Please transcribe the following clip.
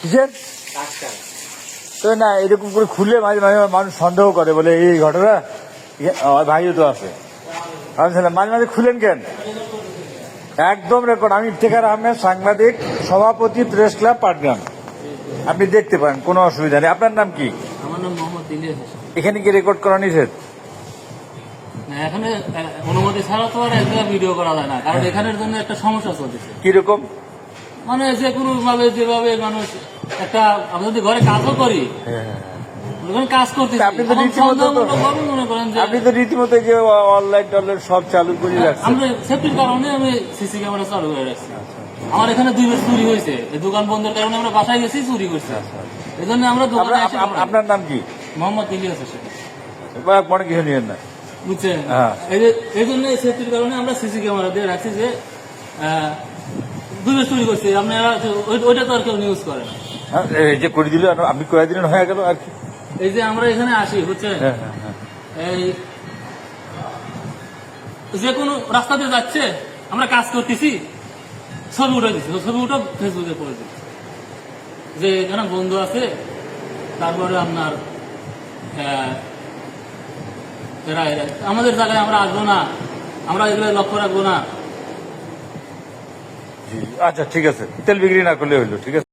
কিসের? তো না এরকম করে খুলে মাঝে মাঝে মানুষ সন্দেহ করে বলে এই ঘটনা ইয়ে, ভাইও তো আছে। মাঝে মাঝে খুলেন কেন? একদম রেকর্ড আমি ইফতেখার আহমেদ সাংবাদিক সভাপতি প্রেস ক্লাব পাটগ্রাম। আপনি দেখতে পারেন কোনো অসুবিধা নেই। আপনার নাম কি? আমার নাম মোহাম্মদ ইলিয়াস এখানে কি রেকর্ড করা নিষেধ? এখানে অনুমতি ছাড়া তো আর ভিডিও করা যায় না। কারণ এখানের জন্য একটা সমস্যা চলতেছে। কীরকম? মানে যে কোনো ভাবে যেভাবে মানুষ একটা আমরা যদি ঘরে কাজও করি কাজ করতেছি আপনি তো রীতিমতো মনে করেন যে আপনি তো রীতিমতো যে অনলাইন টনলাইন সব চালু করে রাখছেন। আমরা সেফটির কারণে আমি সিসি ক্যামেরা চালু করে রাখছি। আমার এখানে দুই বার চুরি হয়েছে। দোকান বন্ধের কারণে আমরা বাসায় গেছি চুরি করছি। এই জন্য আমরা দোকানে আপনার- নাম কি? মোহাম্মদ ইলিয়াস হোসেন। কিছু নিয়েন না? বুঝছেন? হ্যাঁ। এই জন্য সেফটির কারণে আমরা সিসি ক্যামেরা দিয়ে রাখছি যে দুইবার চুরি করছি আপনারা ওইটা তো আর কেউ নিউজ করে না। হ্যাঁ, এই যে করে দিল আপনি দিলেন হয়ে গেল আর কি। এই যে আমরা এখানে আসি বুঝছেন? হ্যাঁ, হ্যাঁ। এই যে কোনো রাস্তাতে যাচ্ছে আমরা কাজ করতেছি ছবি উঠে দিচ্ছি ছবি উঠে ফেসবুকে করে দিচ্ছি যে এখানে বন্ধু আছে তারপরে আপনার এরা এরা আমাদের জায়গায় আমরা আসব না আমরা এগুলো লক্ষ্য রাখব না। আচ্ছা ঠিক আছে। তেল বিক্রি না করলে হইল ঠিক আছে?